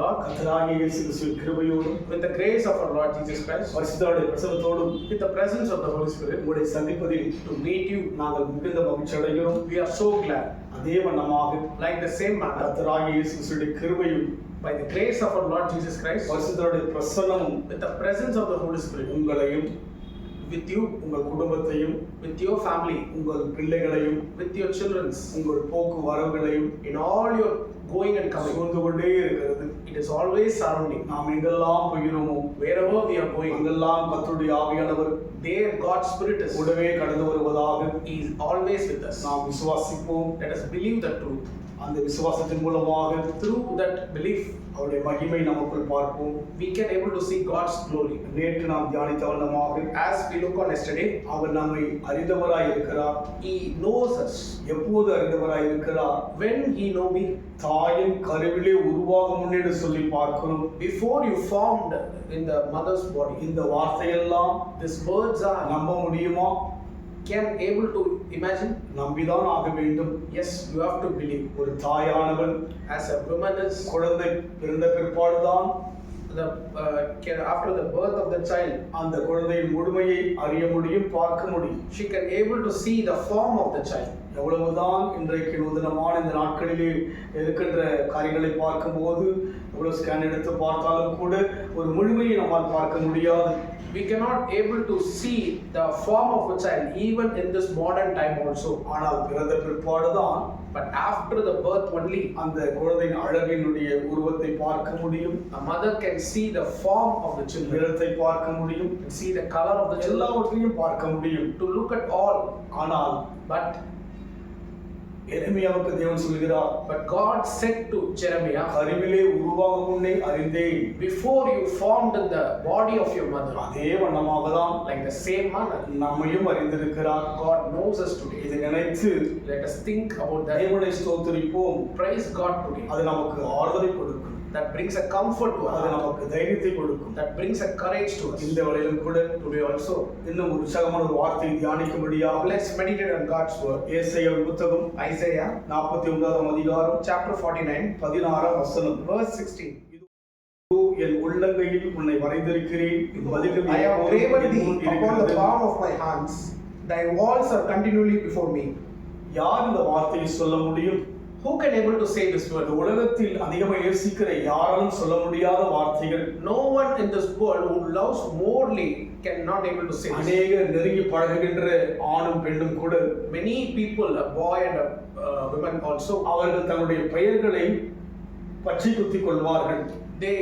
God, கத்தராகிய இயேசு கிறிஸ்துவின் கிருபையோடும் with the grace of our Lord Jesus Christ, பரிசுத்தருடைய பிரசவத்தோடும் with the presence of the Holy Spirit, உங்களுடைய சந்திப்பதில் to meet you, நாங்கள் மிகுந்த மகிழ்ச்சி அடைகிறோம் we are so glad. அதே வண்ணமாக Like the same manner, கத்தராகிய இயேசு கிறிஸ்துவின் கிருபையும் by the grace of our Lord Jesus Christ, பரிசுத்தருடைய பிரசன்னமும் with the presence of the Holy Spirit, உங்களையும் with you, உங்கள் குடும்பத்தையும் with your family, உங்கள் பிள்ளைகளையும் with your children's, உங்கள் போக்கு வரவுகளையும் all your going and coming. சூழ்ந்து கொண்டே இருக்கிறது இட் இஸ் ஆல்வேஸ் சரௌண்டிங் நாம் எங்கெல்லாம் போகிறோமோ வேறவோ வி ஆர் போய் எங்கெல்லாம் கத்தருடைய ஆவியானவர் தேர் காட் ஸ்பிரிட் இஸ் கூடவே கடந்து வருவதாக இஸ் ஆல்வேஸ் வித் அஸ் நாம் விசுவாசிப்போம் let us believe the truth அந்த விசுவாசத்தின் மூலமாக த்ரூ தட் பிலீஃப் அவருடைய மகிமை நமக்குள் பார்ப்போம். We can able to see God's glory. நேற்று நாம் தியானித்த வண்ணமாக As we look on yesterday, அவர் நம்மை அறிந்தவராய் இருக்கிறார். He knows us. எப்போது அறிந்தவராய் இருக்கிறார்? When He know me, தாயின் கருவிலே உருவாகும் முன்னேன்னு சொல்லி பார்க்கிறோம். Before you formed in the mother's body, இந்த வார்த்தையெல்லாம் these words are நம்ப முடியுமா? Can able to imagine. நம்பிதான் ஆக வேண்டும் Yes, you have to believe. ஒரு தாயானவள் As a woman is குழந்தை பிறந்த பிற்பாடுதான் uh, after the birth of the child, அந்த குழந்தையின் முழுமையை அறிய முடியும் பார்க்க முடியும் she can able to see the form of the child. எவ்வளவுதான் இன்றைக்கு நூதனமான இந்த நாட்களிலே இருக்கின்ற காரியங்களை பார்க்கும்போது எவ்வளவு ஸ்கேன் எடுத்து பார்த்தாலும் கூட ஒரு முழுமையை நம்மால் பார்க்க முடியாது. We cannot able to see the form of a child even in this modern time also. ஆனால் பிறந்த பிற்பாடுதான் But after the birth only, அந்த குழந்தையின் அழகினுடைய உருவத்தை பார்க்க முடியும். a mother can see the form of the children, நிறத்தை பார்க்க முடியும். See the color of the children, எல்லாவற்றையும் பார்க்க முடியும். To look at all. ஆனால் But எளிமையாவுக்கு தேவன் சொல்கிறார் but God said to Jeremiah, கருவிலே உருவாகும் முன்னே அறிந்தேன் before you formed in the body of your mother, அதே வண்ணமாக தான் like the same manner, நம்மையும் அறிந்திருக்கிறார் God knows us today. இதை நினைத்து Let us think about that. தேவனை ஸ்தோத்திரிப்போம் Praise God today. அது நமக்கு ஆறுதலை கொடுக்கும் That brings a comfort to அது. நமக்கு தைரியத்தை கொடுக்கும் That brings a courage to us. இந்த வேளையிலும் கூட Today also, இன்னும் உற்சாகமான ஒரு வார்த்தையை தியானிக்கும்படியாக let's meditate on God's word. ஏசாயா புத்தகம் Isaiah நாற்பத்தி ஒன்பதாம் அதிகாரம் chapter 49, பதினாறாம் வசனம் verse 16. இதோ என் உள்ளங்கையில் உன்னை வரைந்திருக்கிறேன் upon the இருக்கிறது. palm of my hands. Thy walls are continually before me. யார் இந்த வார்த்தையை சொல்ல முடியும் Who can able to say this இந்த word? உலகத்தில் அதிகமாக நேசிக்கிற யாராலும் சொல்ல முடியாத வார்த்தைகள் No one in this world who loves morely cannot able to say this. அநேக நெருங்கி பழகுகின்ற ஆணும் பெண்ணும் கூட Many people, a boy and a uh, woman also, அவர்கள் தன்னுடைய பெயர்களை பச்சை குத்திக் கொள்வார்கள் they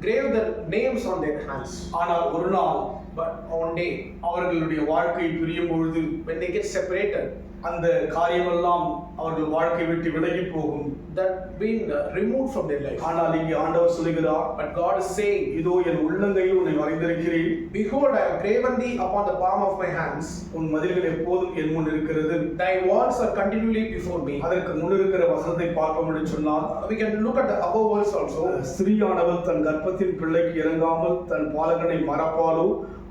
grave their names on their hands. ஆனால் ஒரு நாள் But one day, அவர்களுடைய வாழ்க்கை பிரியும் பொழுது when they get separated, அந்த காரியமெல்லாம் அவர்கள் வாழ்க்கை விட்டு விலகி போகும் that been uh, removed from their life. ஆனால் இங்கே ஆண்டவர் சொல்லுகிறார் But God is saying, இதோ என் உள்ளங்கையில் உன்னை வரைந்திருக்கிறேன் Behold, I have graven thee upon the palm of my hands. உன் மதில்கள் எப்போதும் என் முன் இருக்கிறது Thy walls are continually before me. அதற்கு முன் இருக்கிற வசனத்தை பார்ப்போம் என்று சொன்னால் We can look at the above words also. ஸ்திரீயானவள் தன் கர்ப்பத்தின் பிள்ளைக்கு இறங்காமல் தன் பாலகனை மறப்பாலோ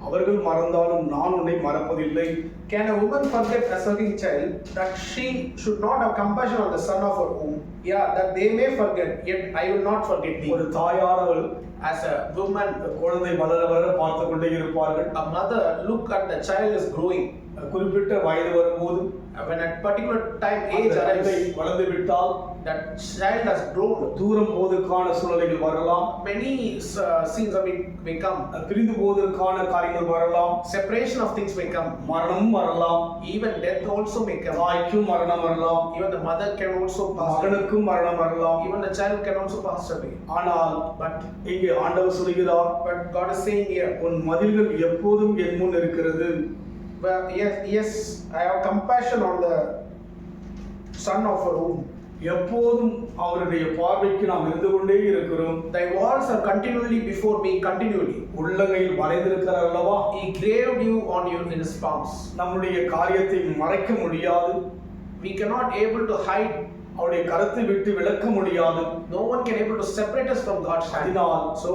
அவர்கள் மறந்தாலும் நான் உன்னை மறப்பதில்லை Can a woman forget a sucking child that she should not have compassion on the son of her womb? Yeah, that they may forget, yet I will not forget thee. ஒரு தாயானவள் As a woman, குழந்தை வளர வளர பார்த்து கொண்டே இருப்பார்கள் a mother look at the child is growing. குறிப்பிட்ட வயது வரும்போது When at particular time age arrives, வளர்ந்து விட்டால் that child has grown. தூரம் போவதற்கான சூழ்நிலைகள் வரலாம் Many uh, scenes mean, may come. பிரிந்து போவதற்கான காரியங்கள் வரலாம் Separation of things may come. மரணமும் வரலாம் Even death also may come. தாய்க்கும் மரணம் வரலாம் Even the mother can also pass. மகனுக்கும் மரணம் வரலாம் Even the child can also pass away. ஆனால் But இங்கே ஆண்டவர் சொல்கிறார் but God is saying here, உன் மதில்கள் எப்போதும் என் முன் இருக்கிறது well, yes, yes, I have compassion on the son of her womb. எப்போதும் அவருடைய பார்வைக்கு நாம் இருந்து கொண்டே இருக்கிறோம் Thy walls are continually before me, continually. உள்ளங்கையில் வரைந்திருக்கிறார் அல்லவா graved you on you in his palms. நம்முடைய காரியத்தை மறைக்க முடியாது We cannot able to hide. அவருடைய கரத்தை விட்டு விளக்க முடியாது No one can able to separate us from God's hand. அதனால் So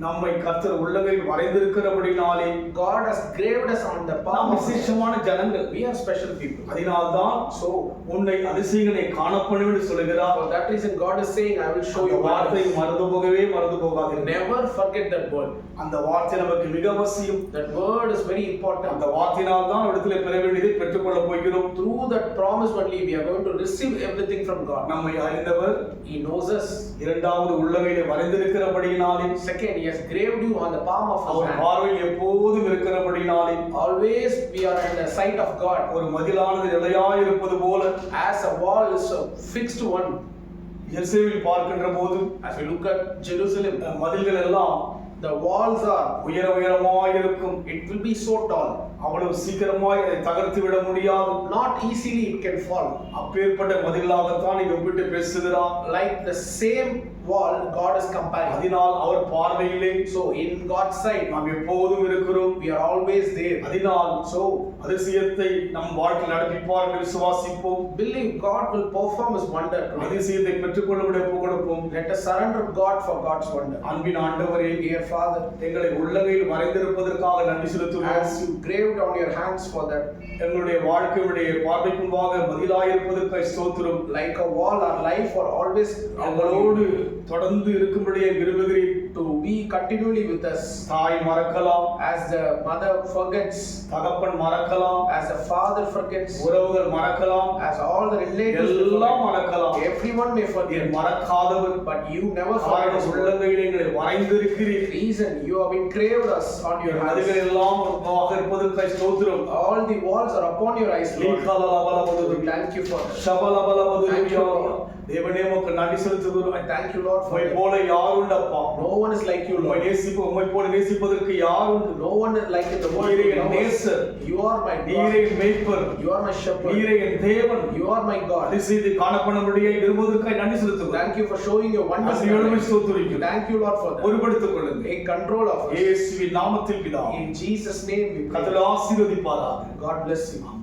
நம்மை கர்த்தர் உள்ளங்கையில் வரைந்திருக்கிறபடினாலே God has graved us on the நாம் palm hand. விசேஷமான ஜனங்கள் We are special people. அதனால்தான் So, உன்னை அதிசயங்களை காணப்படும் என்று சொல்லுகிறார் for that reason, God is saying, I will show அந்த you வார்த்தை. மறந்து போகவே மறந்து போகாது Never forget that word. அந்த வார்த்தை நமக்கு மிக அவசியம் That word is very அந்த important. வார்த்தையினால் தான் இடத்துல பெற வேண்டியதை பெற்றுக்கொள்ள போகிறோம் Through that promise only, we are going to receive everything from God. நம்மை அறிந்தவர் He knows us. இரண்டாவது உள்ளவையிலே வரைந்திருக்கிறபடினாலே Second, He has graved you on the palm of our hand. பார்வையில் எப்போதும் இருக்கிறபடினாலே Always we are in the sight of God. ஒரு மதிலானது நிலையாயிருப்பது போல As a wall is a fixed one. எருசலேமில் பார்க்கின்ற போது As we look at Jerusalem, மதில்கள் எல்லாம் the walls are, உயர உயரமாயிருக்கும் it will be so tall. அவ்வளவு சீக்கிரமாய் அதை தகர்த்து விட முடியாது Not easily it can fall. அப்பேற்பட்ட மதிலாகத்தான் நீங்க ஒப்பிட்டு பேசுகிறார் Like the same wall, God is comparing. அதனால் அவர் பார்வையிலே So in God's sight, நாம் எப்போதும் இருக்கிறோம் we are always there. அதனால் சோ அதிசயத்தை நம் வாழ்க்கையில் நடப்பிப்பார் என்று விசுவாசிப்போம் Believe God will perform His wonder. today. அதிசயத்தை பெற்றுக்கொள்ள விட கொடுப்போம் Let us surrender God for God's wonder. அன்பின் ஆண்டவரே Dear Father, எங்களை உள்ளங்கையில் வரைந்திருப்பதற்காக நன்றி செலுத்துவோம் as you graved on your hands for that, எங்களுடைய வாழ்க்கையுடைய பார்வைக்கு முன்பாக மதிலாயிருப்பதற்காக ஸ்தோத்திரம் like a wall, our life are always எங்களோடு தொடர்ந்து இருக்கும்படியே விரும்புகிறேன் to be continually with us. தாய் மறக்கலாம் As the mother forgets, தகப்பன் மறக்கலாம் as the father forgets, உறவுகள் மறக்கலாம் as all the relatives will எல்லாம் forget. மறக்கலாம் everyone may நீர் forget, மறக்காதவர் but you never forget. காரணம் His word. உள்ளங்கையில் எங்களை வரைந்திருக்கிறீர் Reason you have been craved us on your hands. அதுகள் எல்லாம் உருவாக இருப்பதற்காக ஸ்தோத்திரம் All the walls are upon your eyes, Lord. லீகாலலபலபதுரு, We thank you for that. சபலபலபதுரு Thank you, யாவா. Lord. தேவனே உமக்கு நன்றி செலுத்துகிறோம் I thank you, Lord, for உம்மை that. போல யாருண்டப்பா No one is like you, உம்மை Lord. நேசிப்பு உம்மை போல நேசிப்பதற்கு யாருண்டு No one is like in the world. நீரே who என் loves us. நேசர். You are my நீரே God. மேய்ப்பர் You are my shepherd. நீரே என் தேவன் You are my God. அதிசயத்தை காணப்படும்படியே விரும்புவதற்காக நன்றி செலுத்துகிறோம் Thank you for showing your wonders. in our அசியோடு lives. ஸ்தோத்திரிக்கிறோம் Thank you, Lord, for that. பொறுப்படுத்திக் கொள்ளுங்கள் Take control of us. இயேசுவின் நாமத்தில் பிதா In Jesus' name we pray. கத்தர் ஆசீர்வதிப்பாராக God bless you. ஆமென்